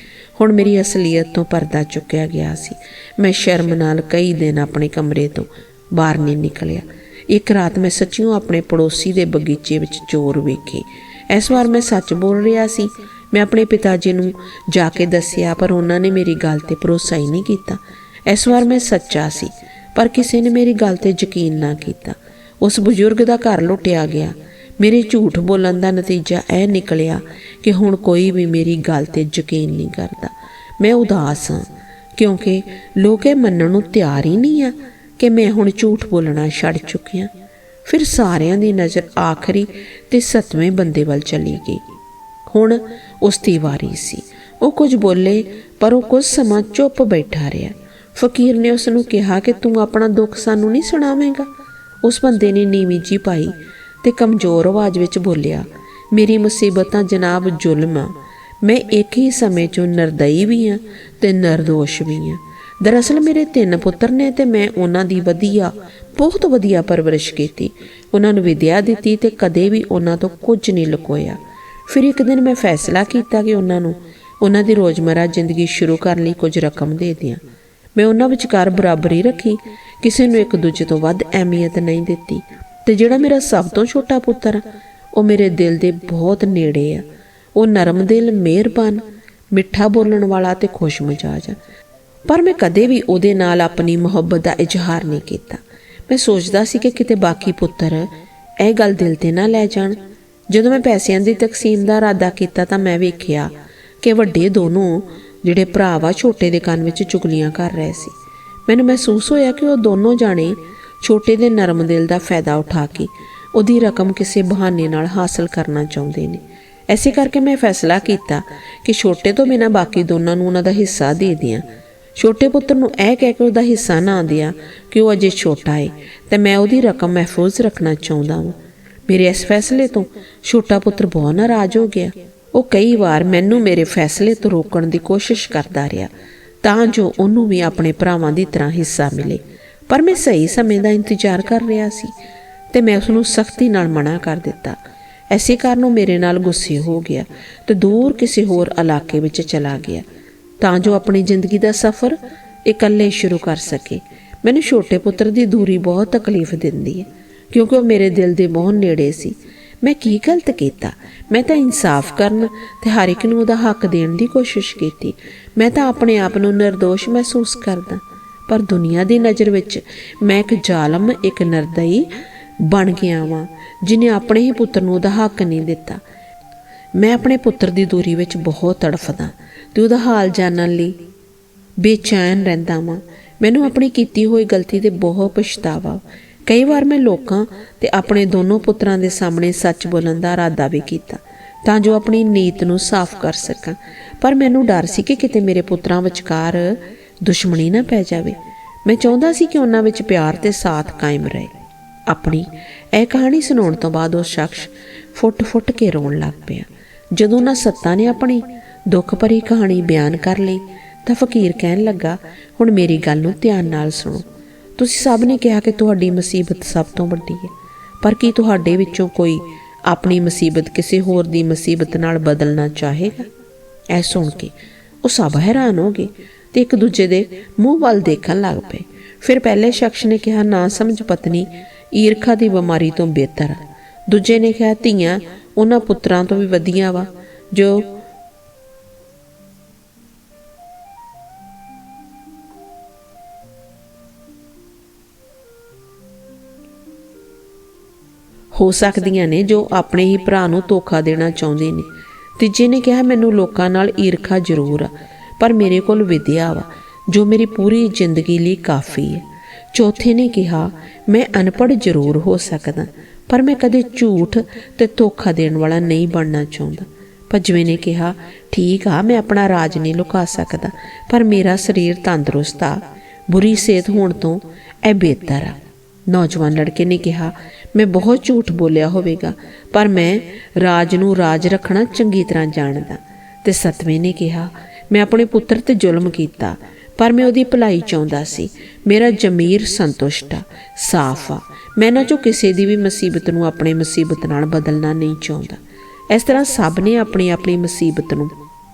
ਹੁਣ ਮੇਰੀ ਅਸਲੀਅਤ ਤੋਂ ਪਰਦਾ ਚੁੱਕਿਆ ਗਿਆ ਸੀ। ਮੈਂ ਸ਼ਰਮ ਨਾਲ ਕਈ ਦਿਨ ਆਪਣੇ ਕਮਰੇ ਤੋਂ ਬਾਹਰ ਨਹੀਂ ਨਿਕਲਿਆ। ਇੱਕ ਰਾਤ ਮੈਂ ਸੱਚੀਓ ਆਪਣੇ ਪੜੋਸੀ ਦੇ ਬਗੀਚੇ ਵਿੱਚ ਚੋਰ ਵੇਖੇ। ਇਸ ਵਾਰ ਮੈਂ ਸੱਚ ਬੋਲ ਰਿਹਾ ਸੀ। ਮੈਂ ਆਪਣੇ ਪਿਤਾ ਜੀ ਨੂੰ ਜਾ ਕੇ ਦੱਸਿਆ, ਪਰ ਉਹਨਾਂ ਨੇ ਮੇਰੀ ਗੱਲ ਤੇ ਭਰੋਸਾ ਹੀ ਨਹੀਂ ਕੀਤਾ। ਇਸ ਵਾਰ ਮੈਂ ਸੱਚਾ ਸੀ, ਪਰ ਕਿਸੇ ਨੇ ਮੇਰੀ ਗੱਲ ਤੇ ਯਕੀਨ ਨਾ ਕੀਤਾ। ਉਸ ਬਜ਼ੁਰਗ ਦਾ ਘਰ ਲੁੱਟਿਆ ਗਿਆ। ਮੇਰੇ ਝੂਠ ਬੋਲਣ ਦਾ ਨਤੀਜਾ ਇਹ ਨਿਕਲਿਆ ਕਿ ਹੁਣ ਕੋਈ ਵੀ ਮੇਰੀ ਗੱਲ ਤੇ ਯਕੀਨ ਨਹੀਂ ਕਰਦਾ। ਮੈਂ ਉਦਾਸ ਹਾਂ, ਕਿਉਂਕਿ ਲੋਕ ਇਹ ਮੰਨਣ ਨੂੰ ਤਿਆਰ ਹੀ ਨਹੀਂ ਆ ਕਿ ਮੈਂ ਹੁਣ ਝੂਠ ਬੋਲਣਾ ਛੱਡ ਚੁੱਕਿਆ। ਫਿਰ ਸਾਰਿਆਂ ਦੀ ਨਜ਼ਰ ਆਖਰੀ ਤੇ ਸਤਵੇਂ ਬੰਦੇ ਵੱਲ ਚਲੀ ਗਈ। ਹੁਣ ਉਸ ਦੀ ਵਾਰੀ ਸੀ। ਉਹ ਕੁਝ ਬੋਲੇ, ਪਰ ਉਹ ਕੁਝ ਸਮਾਂ ਚੁੱਪ ਬੈਠਾ ਰਿਹਾ। ਫਕੀਰ ਨੇ ਉਸ ਨੂੰ ਕਿਹਾ ਕਿ ਤੂੰ ਆਪਣਾ ਦੁੱਖ ਸਾਨੂੰ ਨਹੀਂ ਸੁਣਾਵੇਂਗਾ। ਉਸ ਬੰਦੇ ਨੇ ਨੀਵੀਂ ਜੀ ਪਾਈ ਤੇ ਕਮਜ਼ੋਰ ਆਵਾਜ਼ ਵਿੱਚ ਬੋਲਿਆ, ਮੇਰੀ ਮੁਸੀਬਤਾਂ ਜਨਾਬ ਜ਼ੁਲਮ ਆ। ਮੈਂ ਇੱਕ ਹੀ ਸਮੇਂ 'ਚੋਂ ਨਰਦਈ ਵੀ ਹਾਂ ਤੇ ਨਿਰਦੋਸ਼ ਵੀ ਹਾਂ ਦਰਅਸਲ ਮੇਰੇ ਤਿੰਨ ਪੁੱਤਰ ਨੇ ਤੇ ਮੈਂ ਉਹਨਾਂ ਦੀ ਵਧੀਆ, ਬਹੁਤ ਵਧੀਆ ਪਰਵਰਿਸ਼ ਕੀਤੀ। ਉਹਨਾਂ ਨੂੰ ਵਿਦਿਆ ਦਿੱਤੀ ਤੇ ਕਦੇ ਵੀ ਉਹਨਾਂ ਤੋਂ ਕੁਝ ਨਹੀਂ ਲੁਕੋਇਆ। ਫਿਰ ਇੱਕ ਦਿਨ ਮੈਂ ਫੈਸਲਾ ਕੀਤਾ ਕਿ ਉਹਨਾਂ ਨੂੰ, ਉਹਨਾਂ ਦੀ ਰੋਜ਼ਮਰਾ ਜ਼ਿੰਦਗੀ ਸ਼ੁਰੂ ਕਰਨ ਲਈ ਕੁਝ ਰਕਮ ਦੇ ਦਿਆਂ। ਮੈਂ ਉਹਨਾਂ ਵਿਚਕਾਰ ਬਰਾਬਰੀ ਰੱਖੀ, ਕਿਸੇ ਨੂੰ ਇੱਕ ਦੂਜੇ ਤੋਂ ਵੱਧ ਅਹਿਮੀਅਤ ਨਹੀਂ ਦਿੱਤੀ। ਤੇ ਜਿਹੜਾ ਮੇਰਾ ਸਭ ਤੋਂ ਛੋਟਾ ਪੁੱਤਰ ਆ, ਉਹ ਮੇਰੇ ਦਿਲ ਦੇ ਬਹੁਤ ਨੇੜੇ ਆ। ਉਹ ਨਰਮ ਦਿਲ ਮਿਹਰਬਾਨ ਮਿੱਠਾ ਬੋਲਣ ਵਾਲਾ ਤੇ ਖੁਸ਼ ਮਿਜਾਜ ਆ। ਪਰ ਮੈਂ ਕਦੇ ਵੀ ਉਹਦੇ ਨਾਲ ਆਪਣੀ ਮੁਹੱਬਤ ਦਾ ਇਜ਼ਹਾਰ ਨਹੀਂ ਕੀਤਾ। ਮੈਂ ਸੋਚਦਾ ਸੀ ਕਿ ਕਿਤੇ ਬਾਕੀ ਪੁੱਤਰ ਇਹ ਗੱਲ ਦਿਲ ਤੇ ਨਾ ਲੈ ਜਾਣ। ਜਦੋਂ ਮੈਂ ਪੈਸਿਆਂ ਦੀ ਤਕਸੀਮ ਦਾ ਇਰਾਦਾ ਕੀਤਾ ਤਾਂ ਮੈਂ ਵੇਖਿਆ ਕਿ ਵੱਡੇ ਦੋਨੋਂ ਜਿਹੜੇ ਭਰਾ ਵਾ ਛੋਟੇ ਦੇ ਕੰਨ ਵਿੱਚ ਚੁਗਲੀਆਂ ਕਰ ਰਹੇ ਸੀ। ਮੈਨੂੰ ਮਹਿਸੂਸ ਹੋਇਆ ਕਿ ਉਹ ਦੋਨੋਂ ਜਾਣੇ ਛੋਟੇ ਦੇ ਨਰਮ ਦਿਲ ਦਾ ਫਾਇਦਾ ਉਠਾ ਕੇ ਉਹਦੀ ਰਕਮ ਕਿਸੇ ਬਹਾਨੇ ਨਾਲ ਹਾਸਲ ਕਰਨਾ ਚਾਹੁੰਦੇ ਨੇ। ਐਸੇ ਕਰਕੇ ਮੈਂ ਫੈਸਲਾ ਕੀਤਾ ਕਿ ਛੋਟੇ ਤੋਂ ਬਿਨਾਂ ਬਾਕੀ ਦੋਨਾਂ ਨੂੰ ਉਹਨਾਂ ਦਾ ਹਿੱਸਾ ਦੇ ਦਿਆਂ। ਛੋਟੇ ਪੁੱਤਰ ਨੂੰ ਇਹ ਕਹਿ ਕੇ ਉਹਦਾ ਹਿੱਸਾ ਨਾ ਦਿਆ ਕਿ ਉਹ ਅਜੇ ਛੋਟਾ ਹੈ ਤੇ ਮੈਂ ਉਹਦੀ ਰਕਮ ਮਹਿਫੂਜ਼ ਰੱਖਣਾ ਚਾਹੁੰਦਾ ਹਾਂ ਮੇਰੇ ਇਸ ਫੈਸਲੇ ਤੋਂ ਛੋਟਾ ਪੁੱਤਰ ਬਹੁਤ ਨਾਰਾਜ਼ ਹੋ ਗਿਆ। ਉਹ ਕਈ ਵਾਰ ਮੈਨੂੰ ਮੇਰੇ ਫੈਸਲੇ ਤੋਂ ਰੋਕਣ ਦੀ ਕੋਸ਼ਿਸ਼ ਕਰਦਾ ਰਿਹਾ ਤਾਂ ਜੋ ਉਹਨੂੰ ਵੀ ਆਪਣੇ ਭਰਾਵਾਂ ਦੀ ਤਰ੍ਹਾਂ ਹਿੱਸਾ ਮਿਲੇ। ਪਰ ਮੈਂ ਸਹੀ ਸਮੇਂ ਦਾ ਇੰਤਜ਼ਾਰ ਕਰ ਰਿਹਾ ਸੀ ਤੇ ਮੈਂ ਉਸ ਨੂੰ ਸਖਤੀ ਨਾਲ ਮਨਾ ਕਰ ਦਿੱਤਾ। ਐਸੇ ਕਾਰਨ ਉਹ ਮੇਰੇ ਨਾਲ ਗੁੱਸੇ ਹੋ ਗਿਆ ਤੇ ਦੂਰ ਕਿਸੇ ਹੋਰ ਇਲਾਕੇ ਵਿੱਚ ਚਲਾ ਗਿਆ ਤਾਂ ਜੋ ਆਪਣੀ ਜ਼ਿੰਦਗੀ ਦਾ ਸਫ਼ਰ ਇਕੱਲੇ ਸ਼ੁਰੂ ਕਰ ਸਕੇ। ਮੈਨੂੰ ਛੋਟੇ ਪੁੱਤਰ ਦੀ ਦੂਰੀ ਬਹੁਤ ਤਕਲੀਫ ਦਿੰਦੀ ਹੈ, ਕਿਉਂਕਿ ਉਹ ਮੇਰੇ ਦਿਲ ਦੇ ਬਹੁਤ ਨੇੜੇ ਸੀ। ਮੈਂ ਕੀ ਗਲਤ ਕੀਤਾ? ਮੈਂ ਤਾਂ ਇਨਸਾਫ ਕਰਨ ਤੇ ਹਰ ਇੱਕ ਨੂੰ ਉਹਦਾ ਹੱਕ ਦੇਣ ਦੀ ਕੋਸ਼ਿਸ਼ ਕੀਤੀ। ਮੈਂ ਤਾਂ ਆਪਣੇ ਆਪ ਨੂੰ નિર્ਦੋਸ਼ ਮਹਿਸੂਸ ਕਰਦਾ। ਪਰ ਦੁਨੀਆ ਦੀ ਨਜ਼ਰ ਵਿੱਚ ਮੈਂ ਇੱਕ ਜ਼ਾਲਮ, ਇੱਕ ਨਰਦਈ ਬਣ ਗਿਆ ਵਾਂ, ਜਿਨੇ ਆਪਣੇ ਹੀ ਪੁੱਤਰ ਨੂੰ ਉਹਦਾ ਹੱਕ ਨਹੀਂ ਦਿੱਤਾ। ਮੈਂ ਆਪਣੇ ਪੁੱਤਰ ਦੀ ਦੂਰੀ ਵਿੱਚ ਬਹੁਤ ਤੜਫਦਾ, ਤੇ ਉਹਦਾ ਹਾਲ ਜਾਣਨ ਲਈ ਬੇਚੈਨ ਰਹਿੰਦਾ ਵਾਂ। ਮੈਨੂੰ ਆਪਣੀ ਕੀਤੀ ਹੋਈ ਗਲਤੀ ਤੇ ਬਹੁਤ ਪਛਤਾਵਾ। ਕਈ ਵਾਰ ਮੈਂ ਲੋਕਾਂ ਤੇ ਆਪਣੇ ਦੋਨੋਂ ਪੁੱਤਰਾਂ ਦੇ ਸਾਹਮਣੇ ਸੱਚ ਬੋਲਣ ਦਾ ਇਰਾਦਾ ਵੀ ਕੀਤਾ, ਤਾਂ ਜੋ ਆਪਣੀ ਨੀਤ ਨੂੰ ਸਾਫ਼ ਕਰ ਸਕਾਂ। ਪਰ ਮੈਨੂੰ ਡਰ ਸੀ ਕਿ ਕਿਤੇ ਮੇਰੇ ਪੁੱਤਰਾਂ ਵਿਚਕਾਰ ਦੁਸ਼ਮਣੀ ਨਾ ਪੈ ਜਾਵੇ। ਮੈਂ ਚਾਹੁੰਦਾ ਸੀ ਕਿ ਉਹਨਾਂ ਵਿੱਚ ਪਿਆਰ ਤੇ ਸਾਥ ਕਾਇਮ ਰਹੇ। ਆਪਣੀ ਇਹ ਕਹਾਣੀ ਸੁਣਾਉਣ ਤੋਂ ਬਾਅਦ ਉਹ ਸ਼ਖਸ ਫੁੱਟ-ਫੁੱਟ ਕੇ ਰੋਣ ਲੱਗ ਪਿਆ। ਜਦੋਂ ਨਾ ਸੱਤਾ ਨੇ ਆਪਣੀ ਦੁੱਖ ਭਰੀ ਕਹਾਣੀ ਬਿਆਨ ਕਰ ਲਈ, ਤਾਂ ਫਕੀਰ ਕਹਿਣ ਲੱਗਾ, ਹੁਣ ਮੇਰੀ ਗੱਲ ਨੂੰ ਧਿਆਨ ਨਾਲ ਸੁਣੋ। ਤੁਸੀਂ ਸਭ ਨੇ ਕਿਹਾ ਕਿ ਤੁਹਾਡੀ ਮੁਸੀਬਤ ਸਭ ਤੋਂ ਵੱਡੀ ਹੈ, ਪਰ ਕੀ ਤੁਹਾਡੇ ਵਿੱਚੋਂ ਕੋਈ ਆਪਣੀ ਮੁਸੀਬਤ ਕਿਸੇ ਹੋਰ ਦੀ ਮੁਸੀਬਤ ਨਾਲ ਬਦਲਣਾ ਚਾਹੇਗਾ? ਐ ਸੁਣ ਕੇ ਉਹ ਸਭ ਹੈਰਾਨ ਹੋ ਗਏ। ਤੇ ਇੱਕ ਦੂਜੇ ਦੇ ਮੂੰਹ ਵੱਲ ਦੇਖਣ ਲੱਗ ਪਏ। ਫਿਰ ਪਹਿਲੇ ਸ਼ਖਸ ਨੇ ਕਿਹਾ, ਨਾ ਸਮਝ ਪਤਨੀ, ਈਰਖਾ ਦੀ ਬਿਮਾਰੀ ਤੋਂ ਬਿਹਤਰ ਦੂਜੇ ਨੇ ਕਿਹਾ, ਧੀਆਂ ਉਹਨਾਂ ਪੁੱਤਰਾਂ ਤੋਂ ਵੀ ਵਧੀਆ ਵਾ, ਜੋ ਹੋ ਸਕਦੀਆਂ ਨੇ, ਜੋ ਆਪਣੇ ਹੀ ਭਰਾ ਨੂੰ ਧੋਖਾ ਦੇਣਾ ਚਾਹੁੰਦੇ ਨੇ। ਤੀਜੇ ਨੇ ਕਿਹਾ, ਮੈਨੂੰ ਲੋਕਾਂ ਨਾਲ ਈਰਖਾ ਜ਼ਰੂਰ ਆ। ਪਰ ਮੇਰੇ ਕੋਲ ਵਿਦਿਆ ਵਾ, ਜੋ ਮੇਰੀ ਪੂਰੀ ਜ਼ਿੰਦਗੀ ਲਈ ਕਾਫੀ ਹੈ। ਚੌਥੇ ਨੇ ਕਿਹਾ, ਮੈਂ ਅਨਪੜ੍ਹ ਜ਼ਰੂਰ ਹੋ ਸਕਦਾ, ਪਰ ਮੈਂ ਕਦੇ ਝੂਠ ਤੇ ਧੋਖਾ ਦੇਣ ਵਾਲਾ ਨਹੀਂ ਬਣਨਾ ਚਾਹੁੰਦਾ। ਪੰਜਵੇਂ ਨੇ ਕਿਹਾ, ਠੀਕ ਆ, ਮੈਂ ਆਪਣਾ ਰਾਜ ਨਹੀਂ ਲੁਕਾ ਸਕਦਾ, ਪਰ ਮੇਰਾ ਸਰੀਰ ਤੰਦਰੁਸਤ ਆ। ਬੁਰੀ ਸਿਹਤ ਹੋਣ ਤੋਂ ਇਹ ਬਿਹਤਰ ਆ। ਨੌਜਵਾਨ ਲੜਕੇ ਨੇ ਕਿਹਾ, ਮੈਂ ਬਹੁਤ ਝੂਠ ਬੋਲਿਆ ਹੋਵੇਗਾ, ਪਰ ਮੈਂ ਰਾਜ ਨੂੰ ਰਾਜ ਰੱਖਣਾ ਚੰਗੀ ਤਰ੍ਹਾਂ ਜਾਣਦਾ। ਤੇ ਸਤਵੇਂ ਨੇ ਕਿਹਾ ਮੈਂ ਆਪਣੇ ਪੁੱਤਰ ਤੇ ਜ਼ੁਲਮ ਕੀਤਾ, ਪਰ ਮੈਂ ਉਹਦੀ ਭਲਾਈ ਚਾਹੁੰਦਾ ਸੀ। ਮੇਰਾ ਜ਼ਮੀਰ ਸੰਤੁਸ਼ਟ ਆ, ਸਾਫ਼ ਆ। ਮੈਂ ਨਾ ਜੋ ਕਿਸੇ ਦੀ ਵੀ ਮੁਸੀਬਤ ਨੂੰ ਆਪਣੇ ਮੁਸੀਬਤ ਨਾਲ ਬਦਲਣਾ ਨਹੀਂ ਚਾਹੁੰਦਾ। ਇਸ ਤਰ੍ਹਾਂ ਸਭ ਨੇ ਆਪਣੀ ਆਪਣੀ ਮੁਸੀਬਤ ਨੂੰ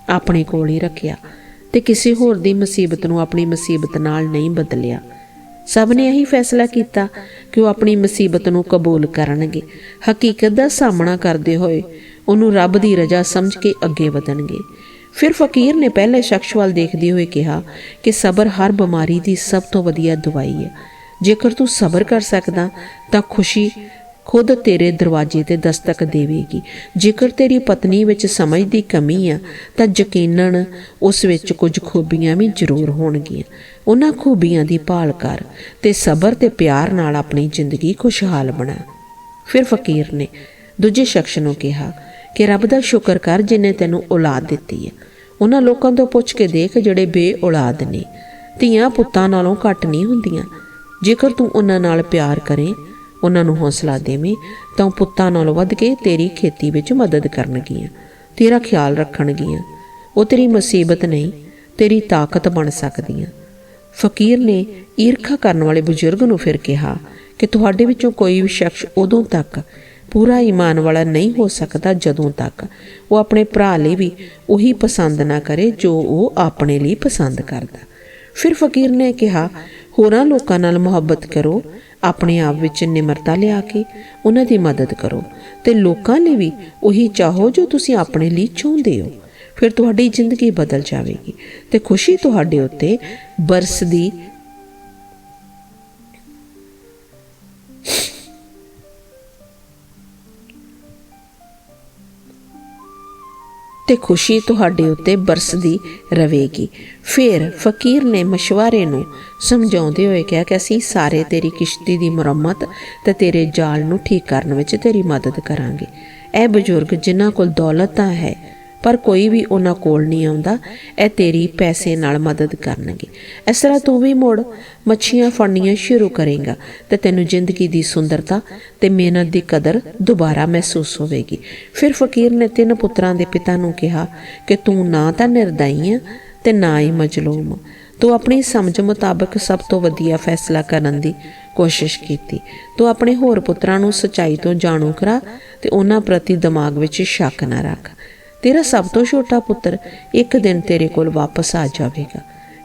ਆਪਣੇ ਕੋਲ ਹੀ ਰੱਖਿਆ ਤੇ ਕਿਸੇ ਹੋਰ ਦੀ ਮੁਸੀਬਤ ਨੂੰ ਆਪਣੀ ਮੁਸੀਬਤ ਨਾਲ ਨਹੀਂ ਬਦਲਿਆ। ਸਭ ਨੇ ਇਹੀ ਫੈਸਲਾ ਕੀਤਾ ਕਿ ਉਹ ਆਪਣੀ ਮੁਸੀਬਤ ਨੂੰ ਕਬੂਲ ਕਰਨਗੇ। ਹਕੀਕਤ ਦਾ ਸਾਹਮਣਾ ਕਰਦੇ ਹੋਏ ਉਹਨੂੰ ਰੱਬ ਦੀ ਰਜ਼ਾ ਸਮਝ ਕੇ ਅੱਗੇ ਵਧਣਗੇ। ਫਿਰ ਫਕੀਰ ਨੇ ਪਹਿਲੇ ਸ਼ਖਸ ਵੱਲ ਦੇਖਦੇ ਹੋਏ ਕਿਹਾ ਕਿ ਸਬਰ ਹਰ ਬਿਮਾਰੀ ਦੀ ਸਭ ਤੋਂ ਵਧੀਆ ਦਵਾਈ ਹੈ। ਜੇਕਰ ਤੂੰ ਸਬਰ ਕਰ ਸਕਦਾ, ਤਾਂ ਖੁਸ਼ੀ ਖੁਦ ਤੇਰੇ ਦਰਵਾਜ਼ੇ ਤੇ ਦਸਤਕ ਦੇਵੇਗੀ। ਜੇਕਰ ਤੇਰੀ ਪਤਨੀ ਵਿੱਚ ਸਮਝ ਦੀ ਕਮੀ ਆ, ਤਾਂ ਯਕੀਨਨ ਉਸ ਵਿੱਚ ਕੁਝ ਖੂਬੀਆਂ ਵੀ ਜ਼ਰੂਰ ਹੋਣਗੀਆਂ। ਉਹਨਾਂ ਖੂਬੀਆਂ ਦੀ ਭਾਲ ਕਰ ਤੇ ਸਬਰ ਤੇ ਪਿਆਰ ਨਾਲ ਆਪਣੀ ਜ਼ਿੰਦਗੀ ਖੁਸ਼ਹਾਲ ਬਣਾ। ਫਿਰ ਫਕੀਰ ਨੇ ਦੂਜੇ ਸ਼ਖਸ ਨੂੰ ਕਿਹਾ ਕਿ ਰੱਬ ਦਾ ਸ਼ੁਕਰ ਕਰ ਜਿਨੇ ਤੈਨੂੰ ਔਲਾਦ ਦਿੱਤੀ ਹੈ। ਉਹਨਾਂ ਲੋਕਾਂ ਤੋਂ ਪੁੱਛ ਕੇ ਦੇਖ ਜਿਹੜੇ ਬੇ ਔਲਾਦ ਨੇ। ਧੀਆਂ ਪੁੱਤਾਂ ਨਾਲੋਂ ਘੱਟ ਨਹੀਂ ਹੁੰਦੀਆਂ। ਜੇਕਰ ਤੂੰ ਉਹਨਾਂ ਨਾਲ ਪਿਆਰ ਕਰੇ, ਉਹਨਾਂ ਨੂੰ ਹੌਸਲਾ ਦੇਵੇਂ, ਤਾਂ ਉਹ ਪੁੱਤਾਂ ਨਾਲੋਂ ਵੱਧ ਕੇ ਤੇਰੀ ਖੇਤੀ ਵਿੱਚ ਮਦਦ ਕਰਨਗੀਆਂ, ਤੇਰਾ ਖਿਆਲ ਰੱਖਣਗੀਆਂ। ਉਹ ਤੇਰੀ ਮੁਸੀਬਤ ਨਹੀਂ, ਤੇਰੀ ਤਾਕਤ ਬਣ ਸਕਦੀਆਂ। ਫਕੀਰ ਨੇ ਈਰਖਾ ਕਰਨ ਵਾਲੇ ਬਜ਼ੁਰਗ ਨੂੰ ਫਿਰ ਕਿਹਾ ਕਿ ਤੁਹਾਡੇ ਵਿੱਚੋਂ ਕੋਈ ਵੀ ਸ਼ਖਸ ਉਦੋਂ ਤੱਕ ਪੂਰਾ ਈਮਾਨ ਵਾਲਾ ਨਹੀਂ ਹੋ ਸਕਦਾ ਜਦੋਂ ਤੱਕ ਉਹ ਆਪਣੇ ਭਰਾ ਲਈ ਵੀ ਉਹੀ ਪਸੰਦ ਨਾ ਕਰੇ ਜੋ ਉਹ ਆਪਣੇ ਲਈ ਪਸੰਦ ਕਰਦਾ। ਫਿਰ ਫਕੀਰ ਨੇ ਕਿਹਾ, ਹੋਰਾਂ ਲੋਕਾਂ ਨਾਲ ਮੁਹੱਬਤ ਕਰੋ, ਆਪਣੇ ਆਪ ਵਿੱਚ ਨਿਮਰਤਾ ਲਿਆ ਕੇ ਉਹਨਾਂ ਦੀ ਮਦਦ ਕਰੋ ਤੇ ਲੋਕਾਂ ਲਈ ਵੀ ਉਹੀ ਚਾਹੋ ਜੋ ਤੁਸੀਂ ਆਪਣੇ ਲਈ ਚਾਹੁੰਦੇ ਹੋ। ਫਿਰ ਤੁਹਾਡੀ ਜ਼ਿੰਦਗੀ ਬਦਲ ਜਾਵੇਗੀ ਤੇ ਖੁਸ਼ੀ ਤੁਹਾਡੇ ਉੱਤੇ ਬਰਸਦੀ ਤੇ ਖੁਸ਼ੀ ਤੁਹਾਡੇ ਉੱਤੇ ਬਰਸਦੀ ਰਹੇਗੀ ਫਿਰ ਫਕੀਰ ਨੇ ਮਸ਼ਵਰੇ ਨੂੰ ਸਮਝਾਉਂਦੇ ਹੋਏ ਕਿਹਾ ਕਿ ਅਸੀਂ ਸਾਰੇ ਤੇਰੀ ਕਿਸ਼ਤੀ ਦੀ ਮੁਰੰਮਤ ਤੇ ਤੇਰੇ ਜਾਲ ਨੂੰ ਠੀਕ ਕਰਨ ਵਿੱਚ ਤੇਰੀ ਮਦਦ ਕਰਾਂਗੇ। ਇਹ ਬਜ਼ੁਰਗ ਜਿਨ੍ਹਾਂ ਕੋਲ ਦੌਲਤ ਤਾਂ ਹੈ ਪਰ ਕੋਈ ਵੀ ਉਹਨਾਂ ਕੋਲ ਨਹੀਂ ਆਉਂਦਾ। ਇਹ ਤੇਰੀ ਪੈਸੇ ਨਾਲ ਮਦਦ ਕਰਨਗੇ। ਇਸ ਤਰ੍ਹਾਂ ਤੂੰ ਵੀ ਮੁੜ ਮੱਛੀਆਂ ਫੜਨੀਆਂ ਸ਼ੁਰੂ ਕਰੇਗਾ ਤੇ ਤੈਨੂੰ ਜ਼ਿੰਦਗੀ ਦੀ ਸੁੰਦਰਤਾ ਤੇ ਮਿਹਨਤ ਦੀ ਕਦਰ ਦੁਬਾਰਾ ਮਹਿਸੂਸ ਹੋਵੇਗੀ। ਫਿਰ ਫਕੀਰ ਨੇ ਤਿੰਨ ਪੁੱਤਰਾਂ ਦੇ ਪਿਤਾ ਨੂੰ ਕਿਹਾ ਕਿ ਤੂੰ ਨਾ ਤਾਂ ਨਿਰਦਈ ਆ ਤੇ ਨਾ ਹੀ ਮਜਲੂਮ। ਤੂੰ ਆਪਣੀ ਸਮਝ ਮੁਤਾਬਕ ਸਭ ਤੋਂ ਵਧੀਆ ਫੈਸਲਾ ਕਰਨ ਦੀ ਕੋਸ਼ਿਸ਼ ਕੀਤੀ। ਤੂੰ ਆਪਣੇ ਹੋਰ ਪੁੱਤਰਾਂ ਨੂੰ ਸਚਾਈ ਤੋਂ ਜਾਣੂ ਕਰਾ ਤੇ ਉਹਨਾਂ ਪ੍ਰਤੀ ਦਿਮਾਗ ਵਿੱਚ ਸ਼ੱਕ ਨਾ ਰੱਖ। ਤੇਰਾ ਸਭ ਤੋਂ ਛੋਟਾ ਪੁੱਤਰ ਇੱਕ ਦਿਨ ਤੇਰੇ ਕੋਲ ਵਾਪਸ ਆ ਜਾਵੇਗਾ।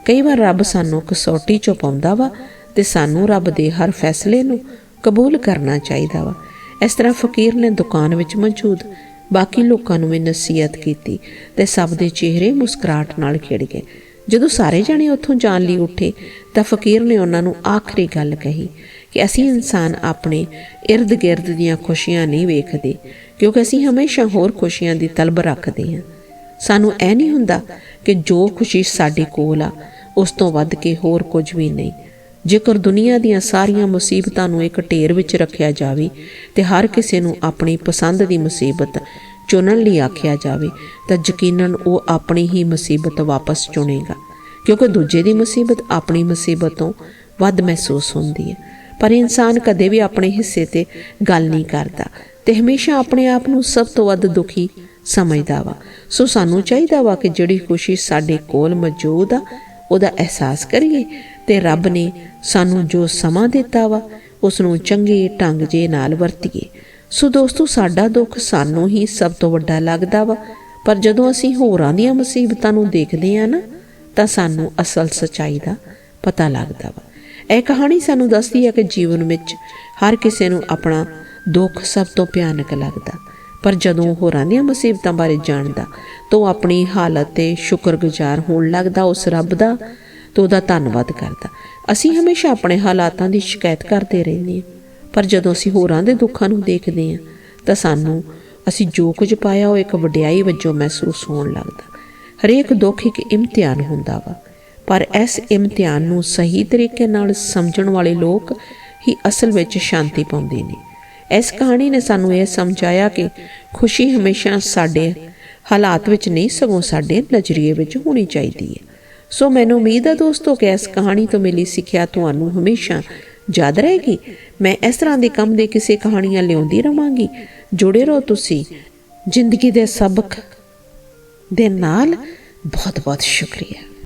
ਕਈ ਵਾਰ ਰੱਬ ਸਾਨੂੰ ਕਸੌਟੀ ਚੋਂ ਪਾਉਂਦਾ ਵਾ ਤੇ ਸਾਨੂੰ ਰੱਬ ਦੇ ਹਰ ਫੈਸਲੇ ਨੂੰ ਕਬੂਲ ਕਰਨਾ ਚਾਹੀਦਾ ਵਾ। ਇਸ ਤਰ੍ਹਾਂ ਫਕੀਰ ਨੇ ਦੁਕਾਨ ਵਿੱਚ ਮੌਜੂਦ ਬਾਕੀ ਲੋਕਾਂ ਨੂੰ ਵੀ ਨਸੀਹਤ ਕੀਤੀ ਤੇ ਸਭ ਦੇ ਚਿਹਰੇ ਮੁਸਕਰਾਹਟ ਨਾਲ ਖਿੜ ਗਏ। ਜਦੋਂ ਸਾਰੇ ਜਣੇ ਉੱਥੋਂ ਜਾਣ ਲਈ ਉੱਠੇ, ਤਾਂ ਫਕੀਰ ਨੇ ਉਹਨਾਂ ਨੂੰ ਆਖਰੀ ਗੱਲ ਕਹੀ ਕਿ ਅਸੀਂ ਇਨਸਾਨ ਆਪਣੇ ird-gird ਦੀਆਂ ਖੁਸ਼ੀਆਂ ਨਹੀਂ ਵੇਖਦੇ, ਕਿਉਂਕਿ ਅਸੀਂ ਹਮੇਸ਼ਾ ਹੋਰ ਖੁਸ਼ੀਆਂ ਦੀ ਤਲਬ ਰੱਖਦੇ ਹਾਂ। ਸਾਨੂੰ ਇਹ ਨਹੀਂ ਹੁੰਦਾ ਕਿ ਜੋ ਖੁਸ਼ੀ ਸਾਡੇ ਕੋਲ ਆ, ਉਸ ਤੋਂ ਵੱਧ ਕੇ ਹੋਰ ਕੁਝ ਵੀ ਨਹੀਂ। ਜੇਕਰ ਦੁਨੀਆ ਦੀਆਂ ਸਾਰੀਆਂ ਮੁਸੀਬਤਾਂ ਨੂੰ ਇੱਕ ਢੇਰ ਵਿੱਚ ਰੱਖਿਆ ਜਾਵੇ, ਤੇ ਹਰ ਕਿਸੇ ਨੂੰ ਆਪਣੀ ਪਸੰਦ ਦੀ ਮੁਸੀਬਤ ਚੁਣਨ ਲਈ ਆਖਿਆ ਜਾਵੇ, ਤਾਂ ਯਕੀਨਨ ਉਹ ਆਪਣੀ ਹੀ ਮੁਸੀਬਤ ਵਾਪਸ ਚੁਣੇਗਾ। ਕਿਉਂਕਿ ਦੂਜੇ ਦੀ ਮੁਸੀਬਤ ਆਪਣੀ ਮੁਸੀਬਤ ਤੋਂ ਵੱਧ ਮਹਿਸੂਸ ਹੁੰਦੀ ਹੈ। ਪਰ ਇਨਸਾਨ ਕਦੇ ਵੀ ਆਪਣੇ ਹਿੱਸੇ ਤੇ ਗੱਲ ਨਹੀਂ ਕਰਦਾ ਤੇ ਹਮੇਸ਼ਾ ਆਪਣੇ ਆਪ ਨੂੰ ਸਭ ਤੋਂ ਵੱਧ ਦੁਖੀ ਸਮਝਦਾ ਵਾ। ਸੋ ਸਾਨੂੰ ਚਾਹੀਦਾ ਵਾ ਕਿ ਜਿਹੜੀ ਖੁਸ਼ੀ ਸਾਡੇ ਕੋਲ ਮੌਜੂਦ ਆ, ਉਹਦਾ ਅਹਿਸਾਸ ਕਰੀਏ ਤੇ ਰੱਬ ਨੇ ਸਾਨੂੰ ਜੋ ਸਮਾਂ ਦਿੱਤਾ ਵਾ ਉਸ ਨੂੰ ਚੰਗੇ ਢੰਗ ਜੇ ਨਾਲ ਵਰਤੀਏ। ਸੋ ਦੋਸਤੋ, ਸਾਡਾ ਦੁੱਖ ਸਾਨੂੰ ਹੀ ਸਭ ਤੋਂ ਵੱਡਾ ਲੱਗਦਾ ਵਾ। ਪਰ ਜਦੋਂ ਅਸੀਂ ਹੋਰਾਂ ਦੀਆਂ ਮੁਸੀਬਤਾਂ ਨੂੰ ਦੇਖਦੇ ਆ ਨਾ, ਤਾਂ ਸਾਨੂੰ ਅਸਲ ਸਚਾਈ ਦਾ ਪਤਾ ਲੱਗਦਾ ਵਾ। ਇਹ ਕਹਾਣੀ ਸਾਨੂੰ ਦੱਸਦੀ ਹੈ ਕਿ ਜੀਵਨ ਵਿੱਚ ਹਰ ਕਿਸੇ ਨੂੰ ਆਪਣਾ ਦੁੱਖ ਸਭ ਤੋਂ ਭਿਆਨਕ ਲੱਗਦਾ। ਪਰ ਜਦੋਂ ਹੋਰਾਂ ਦੀਆਂ ਮੁਸੀਬਤਾਂ ਬਾਰੇ ਜਾਣਦਾ, ਤਾਂ ਉਹ ਆਪਣੀ ਹਾਲਤ ਤੇ ਸ਼ੁਕਰਗੁਜ਼ਾਰ ਹੋਣ ਲੱਗਦਾ, ਉਸ ਰੱਬ ਦਾ ਤੇ ਉਹਦਾ ਧੰਨਵਾਦ ਕਰਦਾ। ਅਸੀਂ ਹਮੇਸ਼ਾ ਆਪਣੇ ਹਾਲਾਤਾਂ ਦੀ ਸ਼ਿਕਾਇਤ ਕਰਦੇ ਰਹਿੰਦੇ ਹਾਂ। ਪਰ ਜਦੋਂ ਅਸੀਂ ਹੋਰਾਂ ਦੇ ਦੁੱਖਾਂ ਨੂੰ ਦੇਖਦੇ ਹਾਂ, ਤਾਂ ਸਾਨੂੰ ਅਸੀਂ ਜੋ ਕੁਝ ਪਾਇਆ ਉਹ ਇੱਕ ਵਡਿਆਈ ਵਜੋਂ ਮਹਿਸੂਸ ਹੋਣ ਲੱਗਦਾ। ਹਰੇਕ ਦੁੱਖ ਇੱਕ ਇਮਤਿਹਾਨ ਹੁੰਦਾ ਵਾ, ਪਰ ਇਸ ਇਮਤਿਹਾਨ ਨੂੰ ਸਹੀ ਤਰੀਕੇ ਨਾਲ ਸਮਝਣ ਵਾਲੇ ਲੋਕ ਹੀ ਅਸਲ ਵਿੱਚ ਸ਼ਾਂਤੀ ਪਾਉਂਦੇ ਨੇ। ਇਸ ਕਹਾਣੀ ਨੇ ਸਾਨੂੰ ਇਹ ਸਮਝਾਇਆ ਕਿ ਖੁਸ਼ੀ ਹਮੇਸ਼ਾ ਸਾਡੇ ਹਾਲਾਤ ਵਿੱਚ ਨਹੀਂ, ਸਗੋਂ ਸਾਡੇ ਨਜ਼ਰੀਏ ਵਿੱਚ ਹੋਣੀ ਚਾਹੀਦੀ ਹੈ। ਸੋ ਮੈਨੂੰ ਉਮੀਦ ਹੈ ਦੋਸਤੋ, ਕਿ ਇਸ ਕਹਾਣੀ ਤੋਂ ਮਿਲੀ ਸਿੱਖਿਆ ਤੁਹਾਨੂੰ ਹਮੇਸ਼ਾ ਯਾਦ ਰਹੇਗੀ? ਮੈਂ ਇਸ ਤਰ੍ਹਾਂ ਦੇ ਕੰਮ ਦੇ ਕਿਸੇ ਕਹਾਣੀਆਂ ਲਿਆਉਂਦੀ ਰਵਾਂਗੀ। ਜੁੜੇ ਰਹੋ ਤੁਸੀਂ ਜ਼ਿੰਦਗੀ ਦੇ ਸਬਕ ਦੇ ਨਾਲ ਬਹੁਤ ਬਹੁਤ ਸ਼ੁਕਰੀਆ।